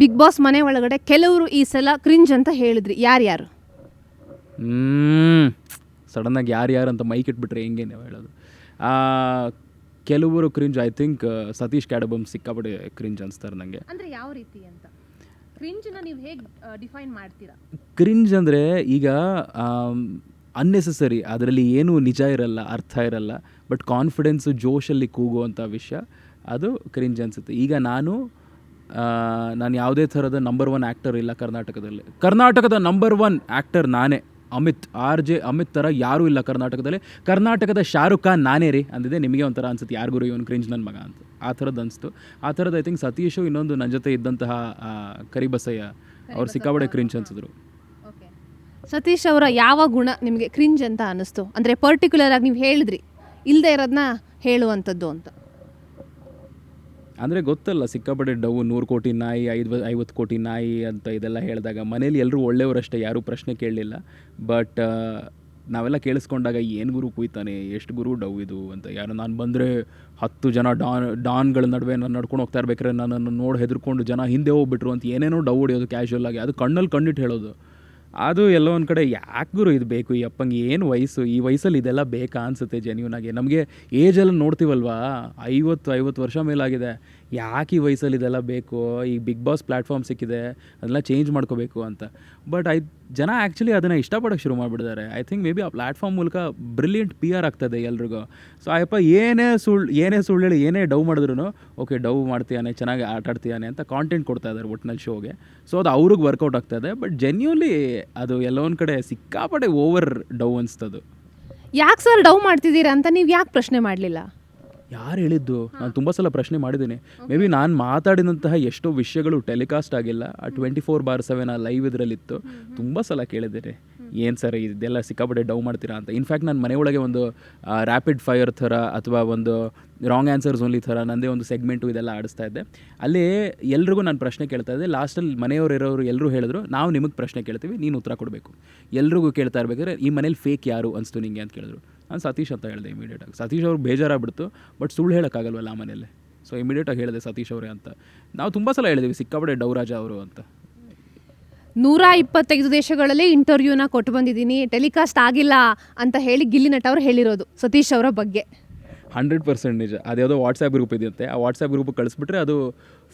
Big boss ಮನೆ ಒಳಗಡೆ ಕೆಲವರು ಈ ಸಲ ಕ್ರಿಂಜ್ ಅಂತ ಹೇಳಿದ್ರಿ. ಯಾರ್ಯಾರು? ಸಡನ್ ಸಡನ್ನಾಗಿ ಯಾರು ಯಾರು ಅಂತ ಮೈಕ್ ಇಟ್ಬಿಟ್ರೆ ಹೆಂಗೆ ನೀವು ಹೇಳೋದು? ಕೆಲವರು cringe I think Satish Cadabam ಸಿಕ್ಕಾಪಟ್ಟೆ ಕ್ರಿಂಜ್ ಅನಿಸ್ತಾರೆ ನನಗೆ ಅಂದರೆ ಯಾವ ರೀತಿ ಅಂತ? ಕ್ರಿಂಜ್ನ ನೀವು ಹೇಗೆ ಡಿಫೈನ್ ಮಾಡ್ತೀರಾ? ಕ್ರಿಂಜ್ ಅಂದರೆ ಈಗ ಅನ್ನೆಸೆಸರಿ ಅದರಲ್ಲಿ ಏನೂ ನಿಜ ಇರಲ್ಲ ಅರ್ಥ ಇರಲ್ಲ ಬಟ್ ಕಾನ್ಫಿಡೆನ್ಸು ಜೋಶಲ್ಲಿ ಕೂಗುವಂಥ ವಿಷಯ ಅದು ಕ್ರಿಂಜ್ ಅನಿಸುತ್ತೆ. ಈಗ ನಾನು ನಾನು ಯಾವುದೇ ಥರದ ನಂಬರ್ ಒನ್ ಆ್ಯಕ್ಟರ್ ಇಲ್ಲ ಕರ್ನಾಟಕದಲ್ಲಿ. ಕರ್ನಾಟಕದ ನಂಬರ್ ಒನ್ ಆ್ಯಕ್ಟರ್ ನಾನೇ. ಅಮಿತ್ ಆರ್ ಜೆ ಅಮಿತ್ ಥರ ಯಾರೂ ಇಲ್ಲ ಕರ್ನಾಟಕದಲ್ಲಿ. ಕರ್ನಾಟಕದ ಶಾರುಖ್ ಖಾನ್ ನಾನೇ ರೀ ಅಂದಿದೆ ನಿಮಗೆ ಒಂಥರ ಅನ್ಸುತ್ತೆ ಯಾರಿಗೂ ಇವನು ಕ್ರಿಂಜ್ ನನ್ನ ಮಗ ಅಂತ. ಆ ಥರದ್ದು ಅನಿಸ್ತು. ಆ ಥರದ್ದು ಐ ಥಿಂಕ್ ಸತೀಶು ಇನ್ನೊಂದು ನನ್ನ ಜೊತೆ ಇದ್ದಂತಹ ಕರಿಬಸಯ್ಯ ಅವ್ರು ಸಿಕ್ಕಾಬಡೆ ಕ್ರಿಂಜ್ ಅನ್ಸಿದ್ರು. ಓಕೆ. ಸತೀಶ್ ಅವರ ಯಾವ ಗುಣ ನಿಮಗೆ ಕ್ರಿಂಜ್ ಅಂತ ಅನ್ನಿಸ್ತು ಅಂದರೆ ಪರ್ಟಿಕ್ಯುಲರ್ ಆಗಿ ನೀವು ಹೇಳಿದ್ರಿ. ಇಲ್ಲದೆ ಇರೋದನ್ನ ಹೇಳುವಂಥದ್ದು ಅಂತ. ಅಂದರೆ ಗೊತ್ತಲ್ಲ, ಸಿಕ್ಕಾಪಟ್ಟೆ ಡವ್ ನೂರು ಕೋಟಿ ನಾಯಿ, ಐದು, ಐವತ್ತು ಕೋಟಿ ನಾಯಿ ಅಂತ ಇದೆಲ್ಲ ಹೇಳಿದಾಗ ಮನೇಲಿ ಎಲ್ಲರೂ ಒಳ್ಳೆಯವರಷ್ಟೇ, ಯಾರೂ ಪ್ರಶ್ನೆ ಕೇಳಲಿಲ್ಲ. ಬಟ್ ನಾವೆಲ್ಲ ಕೇಳಿಸ್ಕೊಂಡಾಗ ಏನು ಗುರು ಕುಯ್ತಾನೆ, ಎಷ್ಟು ಗುರು ಡವ್ ಇದು ಅಂತ. ಯಾರು ನಾನು ಬಂದರೆ ಹತ್ತು ಜನ ಡಾನ್, ಡಾನ್ಗಳ ನಡುವೆ ನಾನು ನಡ್ಕೊಂಡು ಹೋಗ್ತಾ ಇರ್ಬೇಕಾದ್ರೆ ನನ್ನನ್ನು ನೋಡಿ ಹೆದರ್ಕೊಂಡು ಜನ ಹಿಂದೆ ಹೋಗ್ಬಿಟ್ರು ಅಂತ ಏನೇನೋ ಡವ್ ಹೊಡಿಯೋದು ಕ್ಯಾಶುವಲ್ ಆಗಿ. ಅದು ಕಣ್ಣಲ್ಲಿ ಕಣ್ಣಿಟ್ಟು ಹೇಳೋದು. ಅದು ಎಲ್ಲೋ ಒಂದು ಕಡೆ ಯಾಕೆ ಗುರು ಇದು ಬೇಕು? ಈ ಅಪ್ಪಂಗೆ ಏನು ವಯಸ್ಸು? ಈ ವಯಸ್ಸಲ್ಲಿ ಇದೆಲ್ಲ ಬೇಕಾ ಅನಿಸುತ್ತೆ ಜೆನ್ಯೂನ್ ಆಗಿ? ನಮಗೆ ಏಜೆಲ್ಲ ನೋಡ್ತೀವಲ್ವಾ? ಐವತ್ತು ಐವತ್ತು ವರ್ಷ ಮೇಲಾಗಿದೆ. ಯಾಕೆ ಈ ವಯಸ್ಸಲ್ಲಿ ಇದೆಲ್ಲ ಬೇಕು? ಈ ಬಿಗ್ ಬಾಸ್ ಪ್ಲ್ಯಾಟ್ಫಾರ್ಮ್ ಸಿಕ್ಕಿದೆ ಅದನ್ನ ಚೇಂಜ್ ಮಾಡ್ಕೋಬೇಕು ಅಂತ. ಬಟ್ ಐ ಜನ ಆ್ಯಕ್ಚುಲಿ ಅದನ್ನು ಇಷ್ಟಪಡೋಕ್ಕೆ ಶುರು ಮಾಡಿಬಿಟ್ಟಿದ್ದಾರೆ. ಐ ಥಿಂಕ್ ಮೇ ಬಿ ಆ ಪ್ಲ್ಯಾಟ್ಫಾರ್ಮ್ ಮೂಲಕ ಬ್ರಿಲಿಯಂಟ್ ಪಿ ಆರ್ ಆಗ್ತದೆ ಎಲ್ರಿಗೂ. ಸೊ ಅಯ್ಯಪ್ಪ, ಏನೇ ಸುಳ್ಳು ಏನೇ ಸುಳ್ಳು ಹೇಳಿ, ಏನೇ ಡವ್ ಮಾಡಿದ್ರು ಓಕೆ ಡವ್ ಮಾಡ್ತೀಯಾನೆ, ಚೆನ್ನಾಗಿ ಆಟ ಆಡ್ತೀಯಾನೆ ಅಂತ ಕಾಂಟೆಂಟ್ ಕೊಡ್ತಾ ಇದ್ದಾರೆ ಒಟ್ಟಿನಲ್ಲಿ ಶೋಗೆ. ಸೊ ಅದು ಅವ್ರಿಗೆ ವರ್ಕೌಟ್ ಆಗ್ತದೆ ಬಟ್ ಜೆನ್ಯೂನ್ಲಿ ಅದು ಎಲ್ಲೋ ಒಂದು ಕಡೆ ಸಿಕ್ಕಾಪಟ್ಟೆ ಓವರ್ ಡವ್ ಅನಿಸ್ತದು. ಯಾಕೆ ಸರ್ ಡವ್ ಮಾಡ್ತಿದ್ದೀರಾ ಅಂತ ನೀವು ಯಾಕೆ ಪ್ರಶ್ನೆ ಮಾಡಲಿಲ್ಲ? ಯಾರು ಹೇಳಿದ್ದು? ನಾನು ತುಂಬ ಸಲ ಪ್ರಶ್ನೆ ಮಾಡಿದ್ದೀನಿ. ಮೇ ಬಿ ನಾನು ಮಾತಾಡಿದಂತಹ ಎಷ್ಟೋ ವಿಷಯಗಳು ಟೆಲಿಕಾಸ್ಟ್ ಆಗಿಲ್ಲ. ಆ ಟ್ವೆಂಟಿ ಫೋರ್ ಬಾರ್ ಸೆವೆನ್ ಆ ಲೈವ್ ಇದರಲ್ಲಿತ್ತು. ತುಂಬ ಸಲ ಕೇಳಿದ್ದೀನಿ. ಏನು ಸರ್ ಇದೆಲ್ಲ ಸಿಕ್ಕಾಪಟ್ಟೆ ಡೌ ಮಾಡ್ತೀರಾ ಅಂತ. ಇನ್ಫ್ಯಾಕ್ಟ್ ನಾನು ಮನೆಯೊಳಗೆ ಒಂದು ರ್ಯಾಪಿಡ್ ಫೈರ್ ಥರ ಅಥವಾ ಒಂದು ರಾಂಗ್ ಆನ್ಸರ್ಸ್ ಓನ್ಲಿ ಥರ ನನ್ನದೇ ಒಂದು ಸೆಗ್ಮೆಂಟು ಇದೆಲ್ಲ ಆಡಿಸ್ತಾ ಇದ್ದೆ. ಅಲ್ಲಿ ಎಲ್ರಿಗೂ ನಾನು ಪ್ರಶ್ನೆ ಕೇಳ್ತಾ ಇದ್ದೆ. ಲಾಸ್ಟಲ್ಲಿ ಮನೆಯವರು ಇರೋರು ಎಲ್ಲರೂ ಹೇಳಿದ್ರು. ನಾವು ನಿಮಗೆ ಪ್ರಶ್ನೆ ಕೇಳ್ತೀವಿ ನೀನು ಉತ್ತರ ಕೊಡಬೇಕು. ಎಲ್ರಿಗೂ ಕೇಳ್ತಾ ಇರ್ಬೇಕಾದ್ರೆ ಈ ಮನೇಲಿ ಫೇಕ್ ಯಾರು ಅನಿಸ್ತು ನಿಮಗೆ ಅಂತ ಕೇಳಿದ್ರು. ನಾನು ಸತೀಶ್ ಅಂತ ಹೇಳಿದೆ ಇಮಿಡಿಯೇಟಾಗಿ ಸತೀಶ್ ಅವ್ರು ಬೇಜಾರಾಗ್ಬಿಡ್ತು ಬಟ್ ಸುಳ್ಳು ಹೇಳೋಕ್ಕಾಗಲ್ವಲ್ಲ ಆ ಮನೇಲಿ ಸೊ ಇಮಿಡಿಯೇಟಾಗಿ ಹೇಳಿದೆ ಸತೀಶ್ ಅವರೇ ಅಂತ. ನಾವು ತುಂಬ ಸಲ ಹೇಳಿದ್ದೀವಿ ಸಿಕ್ಕಾಪಟ್ಟೆ ಡೌರಾಜ ಅವರು ಅಂತ. ನೂರ ಇಪ್ಪತ್ತೈದು ದೇಶಗಳಲ್ಲಿ ಇಂಟರ್ವ್ಯೂನ ಕೊಟ್ಟು ಬಂದಿದ್ದೀನಿ ಟೆಲಿಕಾಸ್ಟ್ ಆಗಿಲ್ಲ ಅಂತ ಹೇಳಿ ಗಿಲ್ಲಿ ನಟ ಅವರು ಹೇಳಿರೋದು ಸತೀಶ್ ಅವರ ಬಗ್ಗೆ. ಹಂಡ್ರೆಡ್ ಪರ್ಸೆಂಟ್ ನಿಜ. ಅದ್ಯಾವುದೋ ವಾಟ್ಸ್ಆ್ಯಪ್ ಗ್ರೂಪ್ ಇದೆಯಂತೆ. ಆ ವಾಟ್ಸ್ಆ್ಯಪ್ ಗ್ರೂಪ್ ಕಳಿಸ್ಬಿಟ್ರೆ ಅದು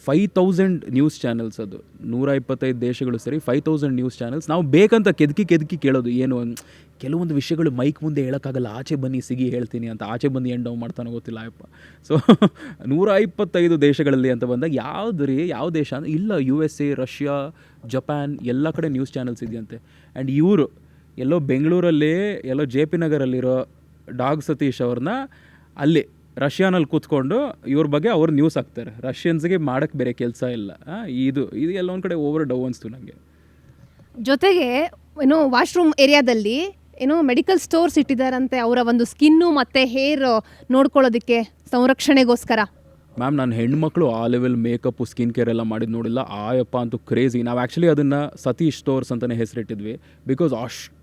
ಫೈವ್ ತೌಸಂಡ್ ನ್ಯೂಸ್ ಚಾನಲ್ಸ್ ಅದು. ನೂರ ಇಪ್ಪತ್ತೈದು ದೇಶಗಳು ಸರಿ ಫೈವ್ ತೌಸಂಡ್ ನ್ಯೂಸ್ ಚಾನಲ್ಸ್ ನಾವು ಬೇಕಂತ ಕೆದಕಿ ಕೆದಕಿ ಕೇಳೋದು. ಏನು ಕೆಲವೊಂದು ವಿಷಯಗಳು ಮೈಕ್ ಮುಂದೆ ಹೇಳೋಕ್ಕಾಗಲ್ಲ. ಆಚೆ ಬನ್ನಿ, ಸಿಗಿ ಹೇಳ್ತೀನಿ ಅಂತ. ಆಚೆ ಬಂದು ಏನು ಡೌನ್ ಮಾಡ್ತಾನೋ ಗೊತ್ತಿಲ್ಲ, ಅಯ್ಯಪ್ಪ. ಸೊ ನೂರ ಇಪ್ಪತ್ತೈದು ದೇಶಗಳಲ್ಲಿ ಅಂತ ಬಂದಾಗ ಯಾವ್ದು ರೀ, ಯಾವ ದೇಶ ಅಂದ್ರೆ ಇಲ್ಲ U S A Russia Japan ಎಲ್ಲ ಕಡೆ ನ್ಯೂಸ್ ಚಾನಲ್ಸ್ ಇದೆಯಂತೆ. ಆ್ಯಂಡ್ ಇವರು ಎಲ್ಲೋ ಬೆಂಗಳೂರಲ್ಲಿ, ಎಲ್ಲೋ ಜೆ ಪಿ ನಗರಲ್ಲಿರೋ ಡಾಗ್ ಸತೀಶ್ ಅವ್ರನ್ನ ಅಲ್ಲಿ ರಷ್ಯಾನಲ್ಲಿ ಕೂತ್ಕೊಂಡು ಇವ್ರ ಬಗ್ಗೆ ಅವ್ರು ನ್ಯೂಸ್ ಹಾಕ್ತಾರೆ. ರಷ್ಯನ್ಸ್ಗೆ ಮಾಡೋಕ್ಕೆ ಬೇರೆ ಕೆಲಸ ಇಲ್ಲ. ಇದು ಇದು ಎಲ್ಲ ಒಂದು ಕಡೆ ಓವರ್ ಡೌ ಅನಿಸ್ತು ನನಗೆ ಜೊತೆಗೆ ಏನು ವಾಶ್ರೂಮ್ ಏರಿಯಾದಲ್ಲಿ ಏನು ಮೆಡಿಕಲ್ ಸ್ಟೋರ್ಸ್ ಇಟ್ಟಿದ್ದಾರಂತೆ ಅವರ ಒಂದು ಸ್ಕಿನ್ನು ಮತ್ತು ಹೇರ್ ನೋಡ್ಕೊಳ್ಳೋದಕ್ಕೆ ಸಂರಕ್ಷಣೆಗೋಸ್ಕರ. ಮ್ಯಾಮ್ ನಾನು ಹೆಣ್ಮಕ್ಳು ಆ ಲೆವೆಲ್ ಮೇಕಪ್ಪು ಸ್ಕಿನ್ ಕೇರ್ ಎಲ್ಲ ಮಾಡಿದ್ದು ನೋಡಿಲ್ಲ. ಆಯಪ್ಪ ಅಂತೂ ಕ್ರೇಜಿ ನಾವು ಆ್ಯಕ್ಚುಲಿ ಅದನ್ನು ಸತೀಶ್ ಸ್ಟೋರ್ಸ್ ಅಂತಲೇ ಹೆಸರಿಟ್ಟಿದ್ವಿ. ಬಿಕಾಸ್ ಅಷ್ಟು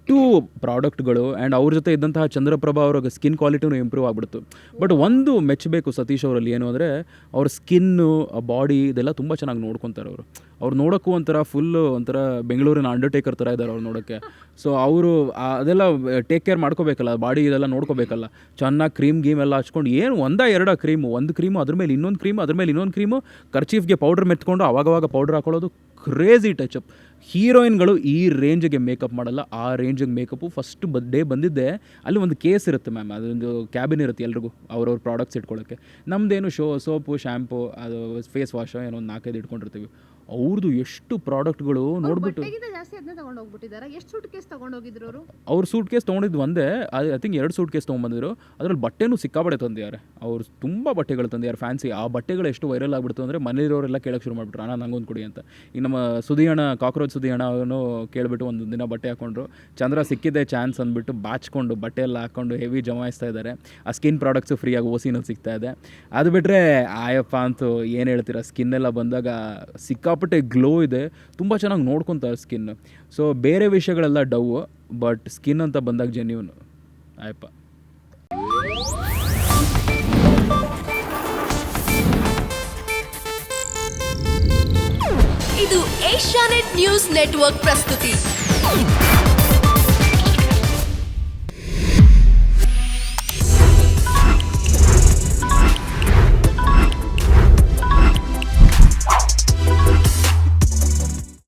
ಪ್ರಾಡಕ್ಟ್ಗಳು ಆ್ಯಂಡ್ ಅವ್ರ ಜೊತೆ ಇದ್ದಂತಹ ಚಂದ್ರಪ್ರಭಾ ಅವ್ರಿಗೆ ಸ್ಕಿನ್ ಕ್ವಾಲಿಟಿನೂ ಇಂಪ್ರೂವ್ ಆಗ್ಬಿಡ್ತು. ಬಟ್ ಒಂದು ಮೆಚ್ಚಬೇಕು ಸತೀಶ್ ಅವರಲ್ಲಿ ಏನು ಅಂದರೆ, ಅವ್ರ ಸ್ಕಿನ್ನು ಬಾಡಿ ಇದೆಲ್ಲ ತುಂಬ ಚೆನ್ನಾಗಿ ನೋಡ್ಕೊತಾರೆ ಅವರು. ಅವ್ರು ನೋಡೋಕ್ಕೂ ಒಂಥರ ಫುಲ್ಲು ಒಂಥರ ಬೆಂಗಳೂರಿನ ಅಂಡರ್ಟೇಕರ್ ಥರ ಇದ್ದಾರೆ ಅವ್ರು ನೋಡೋಕ್ಕೆ. ಸೊ ಅವರು ಅದೆಲ್ಲ ಟೇಕ್ ಕೇರ್ ಮಾಡ್ಕೋಬೇಕಲ್ಲ ಬಾಡಿ ಇದೆಲ್ಲ ನೋಡ್ಕೋಬೇಕಲ್ಲ. ಚೆನ್ನಾಗಿ ಕ್ರೀಮ್ ಗೀಮ್ ಎಲ್ಲ ಹಚ್ಕೊಂಡು ಏನು ಒಂದ ಎರಡ ಕ್ರೀಮು ಒಂದು ಕ್ರೀಮು ಅದ್ರ ಮೇಲೆ ಇನ್ನೊಂದು ಕ್ರೀಮು ಅದ್ರ ಮೇಲೆ ಇನ್ನೊಂದು ಕ್ರೀಮು ಖರ್ಚೀಫ್ಗೆ ಪೌಡ್ರ್ ಮೆತ್ಕೊಂಡು ಅವಾಗವಾಗ ಪೌಡ್ರ್ ಹಾಕೊಳ್ಳೋದು ಕ್ರೇಜಿ ಟಚಪ್ ಹೀರೋಯಿನ್ಗಳು ಈ ರೇಂಜಿಗೆ ಮೇಕಪ್ ಮಾಡಲ್ಲ. ಆ ರೇಂಜಿಗೆ ಮೇಕಪ್ಪು ಫಸ್ಟ್ ಡೇ ಬಂದಿದ್ದೆ. ಅಲ್ಲಿ ಒಂದು ಕೇಸ್ ಇರುತ್ತೆ ಮ್ಯಾಮ್ ಅದೊಂದು ಕ್ಯಾಬಿನ್ ಇರುತ್ತೆ ಎಲ್ರಿಗೂ ಅವ್ರವ್ರ ಪ್ರಾಡಕ್ಟ್ಸ್ ಇಟ್ಕೊಳ್ಳೋಕ್ಕೆ ನಮ್ಮದೇನು ಶೋ ಸೋಪು ಶ್ಯಾಂಪು ಅದು ಫೇಸ್ ವಾಶು ಏನೋ ಒಂದು ನಾಲ್ಕೈದು ಇಟ್ಕೊಂಡಿರ್ತೀವಿ. ಅವ್ರದ್ದು ಎಷ್ಟು ಪ್ರಾಡಕ್ಟ್ಗಳು ನೋಡ್ಬಿಟ್ಟು ಜಾಸ್ತಿ ಅದನ್ನ ತಗೊಂಡು ಹೋಗ್ಬಿಟ್ಟಿದ್ದಾರೆ ಎಷ್ಟು ಸೂಟ್ ಕೇಸ್ ತಗೊಂಡು ಹೋಗಿದ್ರು? ಅವರು ಅವ್ರು ಸೂಟ್ ಕೇಸ್ ತೊಗೊಂಡಿದ್ದು ಒಂದೇ ಐ ಥಿಂಕ್ ಎರಡು ಸೂಟ್ ಕೇಸ್ ತೊಗೊಂಬಂದಿದ್ರು ಅದ್ರಲ್ಲಿ ಬಟ್ಟೆನೂ ಸಿಕ್ಕಾಬಟ್ಟೆ ತಂದಿದ್ದಾರೆ. ಅವ್ರು ತುಂಬ ಬಟ್ಟೆಗಳು ತಂದಿದ್ದಾರೆ ಫ್ಯಾನ್ಸಿ ಆ ಬಟ್ಟೆಗಳು ಎಷ್ಟು ವೈರಲ್ ಆಗ್ಬಿಡ್ತು ಅಂದರೆ ಮನೇಲಿರೋರೆಲ್ಲ ಕೇಳೋಕೆ ಶುರು ಮಾಡಿಬಿಟ್ರು. ಅಣ್ಣ ನಂಗೊಂದು ಕೊಡಿ ಅಂತ. ಈಗ ನಮ್ಮ ಸುದಿಯಣ್ಣ ಕಾಕ್ರೋಚ್ ಸುದಿಯಣ್ಣ ಅವನು ಕೇಳಿಬಿಟ್ಟು ಒಂದು ದಿನ ಬಟ್ಟೆ ಹಾಕೊಂಡ್ರು. ಚಂದ್ರ ಸಿಕ್ಕಿದೆ ಚಾನ್ಸ್ ಅಂದ್ಬಿಟ್ಟು ಬಾಚ್ಕೊಂಡು ಬಟ್ಟೆ ಎಲ್ಲ ಹಾಕ್ಕೊಂಡು ಹೆವಿ ಜಮಾಯಿಸ್ತಾ ಇದ್ದಾರೆ. ಆ ಸ್ಕಿನ್ ಪ್ರಾಡಕ್ಟ್ಸು ಫ್ರೀಯಾಗಿ ಓಸಿನಲ್ಲಿ ಸಿಗ್ತಾ ಇದೆ. ಅದು ಬಿಟ್ಟರೆ ಆಯಪ್ಪ ಅಂತೂ ಏನು ಹೇಳ್ತೀರಾ? ಸ್ಕಿನ್ ಬಂದಾಗ ಬಂದಾಗ ಸಿಕ್ಕಾಪಟ್ಟೆ ಗ್ಲೋ ಇದೆ. ತುಂಬ ಚೆನ್ನಾಗಿ ನೋಡ್ಕೊತಾರೆ ಸ್ಕಿನ್ ಸೊ ಬೇರೆ ವಿಷಯಗಳೆಲ್ಲ ಡವ್ ಬಟ್ ಸ್ಕಿನ್ ಅಂತ ಬಂದಾಗ ಜೆನ್ಯೂನ್ ಆಯಪ್ಪ ಇದು ಏಷ್ಯಾನೆಟ್ ನ್ಯೂಸ್ ನೆಟ್ವರ್ಕ್ ಪ್ರಸ್ತುತಿ.